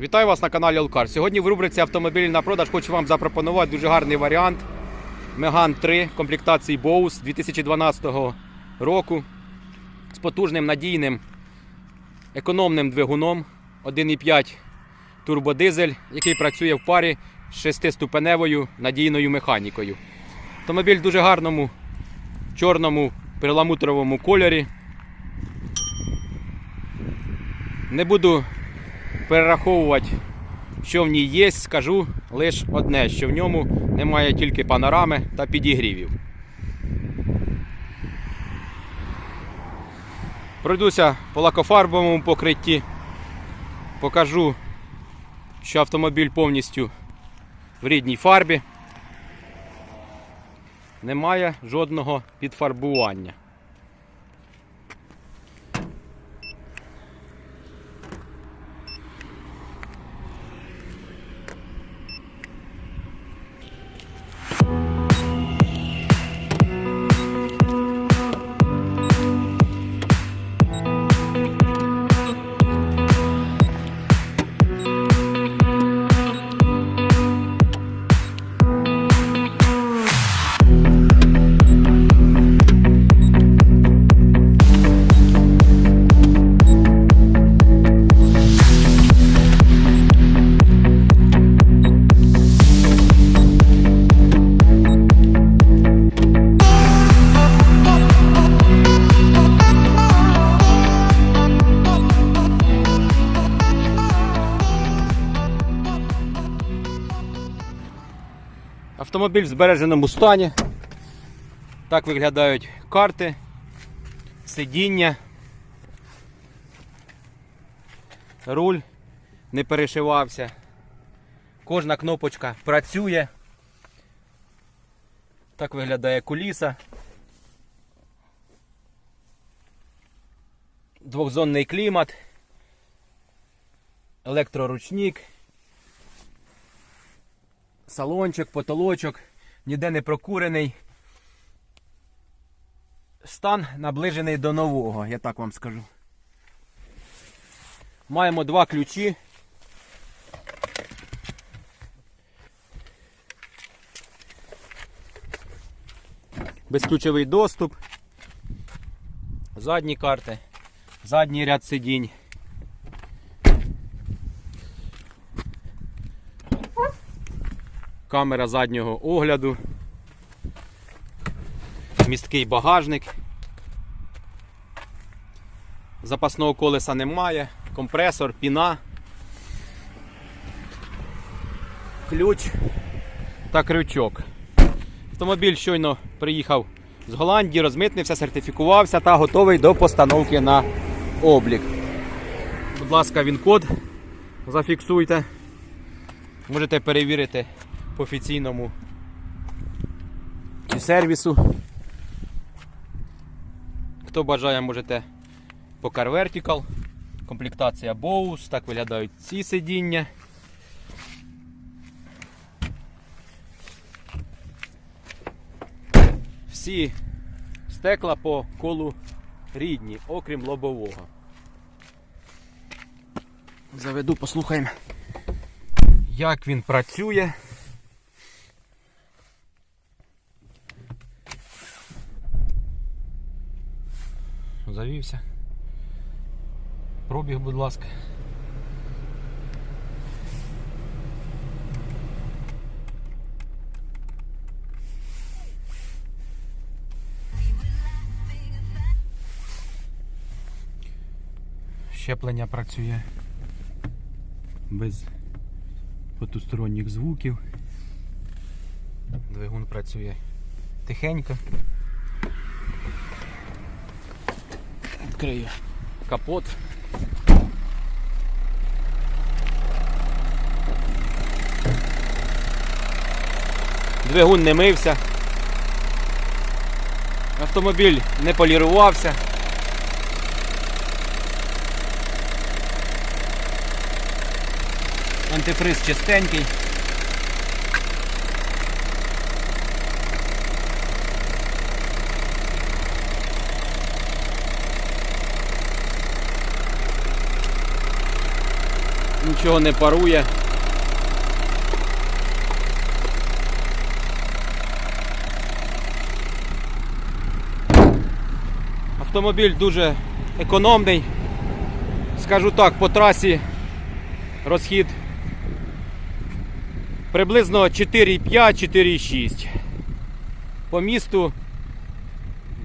Вітаю вас на каналі Алкар. Сьогодні в рубриці Автомобілі на продаж хочу вам запропонувати дуже гарний варіант Меган 3 в комплектації Bose 2012 року з потужним надійним економним двигуном 1,5 турбодизель, який працює в парі з 6-ступеневою надійною механікою. Автомобіль в дуже гарному чорному перламутровому кольорі. Не буду перераховувати, що в ній є, скажу лише одне, що в ньому немає тільки панорами та підігрівів. Пройдуся по лакофарбовому покритті. Покажу, що автомобіль повністю в рідній фарбі. Немає жодного підфарбування. Автомобіль в збереженому стані. Так виглядають карти, сидіння. Руль не перешивався. Кожна кнопочка працює. Так виглядає куліса. Двохзонний клімат. Електроручник салончик, потолочок, ніде не прокурений. Стан наближений до нового, я так вам скажу. Маємо два ключі. Безключовий доступ. Задні карти, задній ряд сидінь. Камера заднього огляду, місткий багажник. Запасного колеса немає, компресор, піна, ключ та крючок. Автомобіль щойно приїхав з Голландії, розмитнився, сертифікувався та готовий до постановки на облік. Будь ласка, він код зафіксуйте. Можете перевірити по офіційному чи сервісу. Хто бажає, можете по Car Vertical. Комплектація Bose, так виглядають ці сидіння. Всі стекла по колу рідні, окрім лобового. Заведу, послухаємо, як він працює. Завівся. Пробіг, будь ласка. Щеплення працює без потусторонніх звуків. Двигун працює тихенько. Відкрию капот. Двигун не мився. Автомобіль не полірувався. Антифриз чистенький. Нічого не парує. Автомобіль дуже економний. Скажу так, по трасі розхід приблизно 4,5-4,6. По місту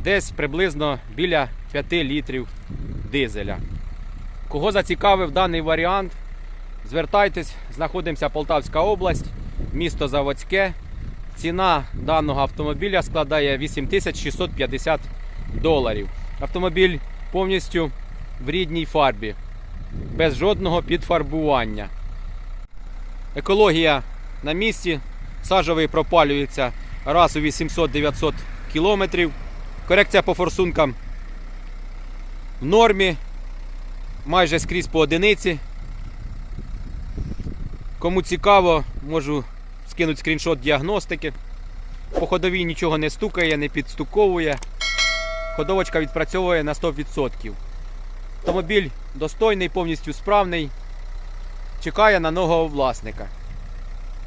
десь приблизно біля 5 літрів дизеля. Кого зацікавив даний варіант, звертайтесь, знаходимося Полтавська область, місто Заводське. Ціна даного автомобіля складає 8650 доларів. Автомобіль повністю в рідній фарбі, без жодного підфарбування. Екологія на місці. Сажовий пропалюється раз у 800-900 кілометрів. Корекція по форсункам в нормі. Майже скрізь по одиниці. Кому цікаво, можу скинути скріншот діагностики. По ходовій нічого не стукає, не підстуковує. Ходовочка відпрацьовує на 100%. Автомобіль достойний, повністю справний. Чекає на нового власника.